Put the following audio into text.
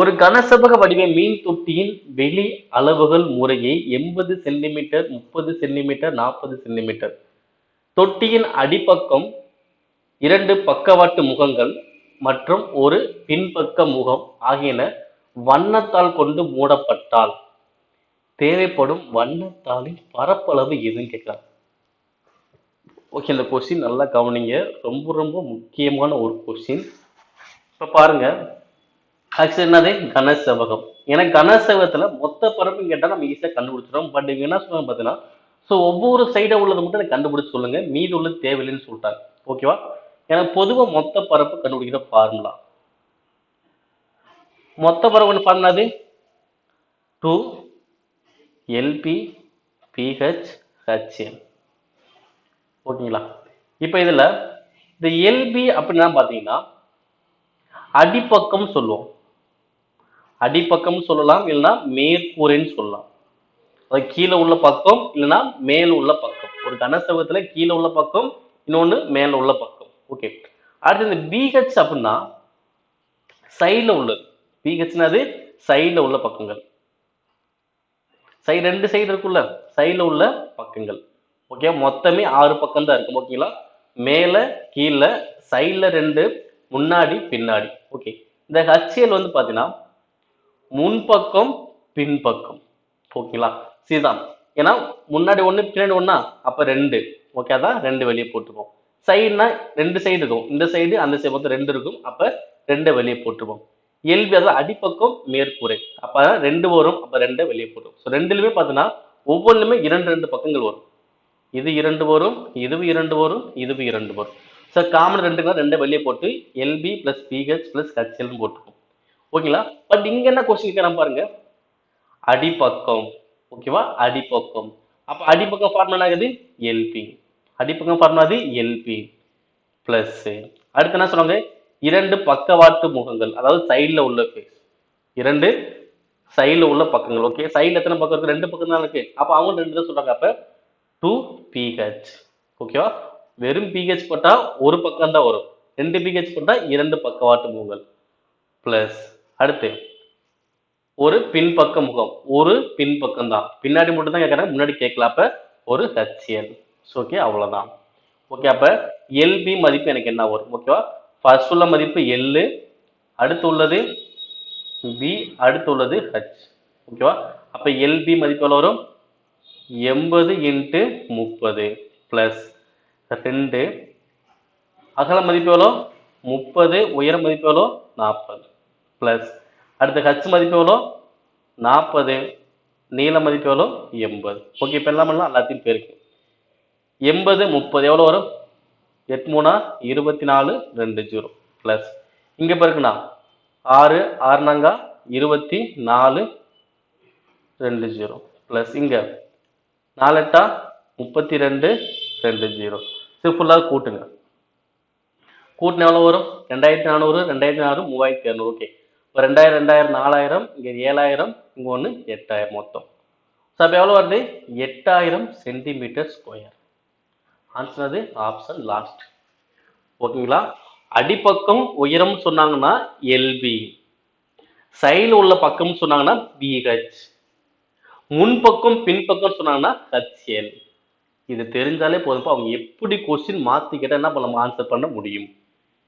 ஒரு கனசபக வடிவ மீன் தொட்டியின் வெளி அளவுகள் முறையே எண்பது சென்டிமீட்டர் முப்பது சென்டிமீட்டர் நாற்பது சென்டிமீட்டர். தொட்டியின் அடிப்பக்கம் இரண்டு பக்கவாட்டு முகங்கள் மற்றும் ஒரு பின்பக்க முகம் ஆகியன வண்ணத்தால் கொண்டு மூடப்பட்டால் தேவைப்படும் வண்ணத்தாளின் பரப்பளவு எதுன்னு கேட்கலாம். ஓகே இந்த கொஸ்டின் நல்லா கவனிங்க. ரொம்ப ரொம்ப முக்கியமான ஒரு கொஸ்டின் இப்போ பாருங்க. ஆக்சுவலி என்னது? கனசெவகம். ஏன்னா கனசெவகத்துல மொத்த பரப்பு கேட்டால் நம்ம ஈஸியாக கண்டுபிடிச்சிடும் பட் இவங்க என்ன சொல்லுவாங்க பார்த்தீங்கன்னா ஸோ ஒவ்வொரு சைடாக உள்ளது மட்டும் எனக்கு கண்டுபிடிச்சு சொல்லுங்க. மீதி உள்ளது தேவையில்லைன்னு சொல்லிட்டாங்க. ஓகேவா ஏன்னா பொதுவாக மொத்த பரப்பு கண்டுபிடிக்கிற ஃபார்முலா மொத்த பரப்பு ஃபார்முலாது டூ எல்பி பிஹெச் ஹெச்என் ஓகேங்களா இப்போ இதில் இந்த எல்பி அப்படின்னா பார்த்தீங்கன்னா அடிப்பக்கம் சொல்லுவோம். அடிப்பக்கம் சொல்லலாம் இல்லைன்னா மேற்கூரைன்னு சொல்லலாம். அது கீழே உள்ள பக்கம் இல்லைன்னா மேல் உள்ள பக்கம். ஒரு கனசெவகத்துல கீழே உள்ள பக்கம் இன்னொன்று மேல உள்ள பக்கம். ஓகே அடுத்து இந்த பிஹெச் அப்படின்னா சைடில் உள்ளது. பிஹெச்னாது சைடில் உள்ள பக்கங்கள். சைடு ரெண்டு சைடு இருக்குல்ல சைடில் உள்ள பக்கங்கள். ஓகே மொத்தமே ஆறு பக்கம் தான் இருக்கும் ஓகேங்களா மேலே கீழே சைடில் ரெண்டு முன்னாடி பின்னாடி. ஓகே இந்த ஹச்சிஎல் வந்து பார்த்தீங்கன்னா முன்பக்கம் பின்பக்கம். ஓகேங்களா? சரிதான் ஏன்னா முன்னாடி ஒன்று பின்னாடி ஒன்றா அப்போ ரெண்டு. ஓகே அதான் ரெண்டு வெளியே போட்டுப்போம் சைடுனா ரெண்டு சைடு இருக்கும். இந்த சைடு அந்த சைடு மொத்தம் ரெண்டு இருக்கும். அப்போ ரெண்டை வெளியே போட்டுப்போம் எல்பி அதாவது அடிப்பக்கம் மேற்கூரை. அப்போ ரெண்டு வரும். அப்போ ரெண்டை வெளியே போட்டுவோம் ஸோ ரெண்டுலையுமே பார்த்தீங்கன்னா ஒவ்வொன்றுமே இரண்டு ரெண்டு பக்கங்கள் வரும். இது இரண்டு வரும் இதுவும் இரண்டு வரும் இதுவும் இரண்டு வரும். ஸோ காமன் ரெண்டுக்கு ரெண்டை வெளியே போட்டு எல்பி ப்ளஸ் பிஹெச் ப்ளஸ் ஹெச்எல்னு போட்டுக்கும் ஓகேங்களா? பட் இங்க என்ன கொஸ்டின் கேட்கலாம் பாருங்க. அடிப்பக்கம். ஓகேவா? அடிப்பக்கம். அப்ப அடிப்பக்கம் ஃபார்முலா ஆகுது? எல்பி அடிப்பக்கம் ஃபார்முலா அது எல்பி பிளஸ் அடுத்து என்ன சொன்னாங்க இரண்டு பக்கவாட்டு முகங்கள். அதாவது சைடில் உள்ள ஃபேஸ் இரண்டு சைடில் உள்ள பக்கங்கள். ஓகே சைடில் எத்தனை பக்கம் இருக்கு? ரெண்டு பக்கம் தான் இருக்கு. அப்ப அவங்க ரெண்டு தான் சொல்றாங்க. அப்ப டூ பிஹெச் ஓகேவா வெறும் பிஹெச் போட்டா ஒரு பக்கம் தான் வரும். ரெண்டு பிஹெச் போட்டா இரண்டு பக்கவாட்டு முகங்கள். பிளஸ் அடுத்து ஒரு பின்பக்க முகம். ஒரு பின்பக்கம் தான். பின்னாடி மட்டும் தான் கேட்கறேன் முன்னாடி கேட்கல. அப்ப ஒரு ஹெச்எல் ஓகே அவ்வளவுதான். ஓகே அப்ப எல்பி மதிப்பு எனக்கு என்ன வரும்? ஓகேவா ஃபர்ஸ்ட் உள்ள மதிப்பு எல்லு அடுத்து உள்ளது பி அடுத்து உள்ளது ஹச் ஓகேவா அப்ப எல்பி மதிப்பு எவ்வளோ வரும்? எண்பது இன்ட்டு முப்பது ப்ளஸ் ரெண்டு. அகல மதிப்பு எவ்வளோ முப்பது. உயர மதிப்பு எவ்வளோ நாற்பது. ப்ளஸ் அடுத்து ஹச் மதிப்பு எவ்வளோ? நாற்பது. நீள மதிப்பு எவ்வளோ? எண்பது. ஓகே இப்போ எல்லாம் பண்ணலாம் எல்லாத்தையும் பேருக்கு. எண்பது முப்பது. எவ்வளோ வரும்? எட்டு மூணா இருபத்தி நாலு ரெண்டு ஜீரோ. ப்ளஸ் இங்கே பிறகுண்ணா ஆறு ஆறுனாங்க? இருபத்தி நாலு ரெண்டு ஜீரோ. ப்ளஸ் இங்கே. நாலெட்டா? முப்பத்தி ரெண்டு ரெண்டு ஜீரோ சரி ஃபுல்லாக கூட்டுங்க. கூட்டின எவ்வளோ வரும்? ரெண்டாயிரத்தி நானூறு ரெண்டாயிரத்தி நானூறு மூவாயிரத்தி இரநூறு ஓகே இப்போ ரெண்டாயிரம் ரெண்டாயிரம் நாலாயிரம் இங்கே ஏழாயிரம் இங்கே ஒன்று எட்டாயிரம் மொத்தம். ஸோ அப்போ எவ்வளோ வருது? எட்டாயிரம் சென்டிமீட்டர் ஸ்கொயர் ஆன்சர் அது ஆப்ஷன் லாஸ்ட் ஓகேங்களா அடிப்பக்கம் உயரம் சொன்னாங்கன்னா எல்பி சைடில் உள்ள பக்கம் சொன்னாங்கன்னா பிஹெச் முன்பக்கம் பின்பக்கம் சொன்னாங்கன்னா ஹச்எல் இது தெரிஞ்சாலே போதும்ப்பா. அவங்க எப்படி கொஸ்டின் மாற்றிக்கிட்ட என்ன பண்ண ஆன்சர் பண்ண முடியும்.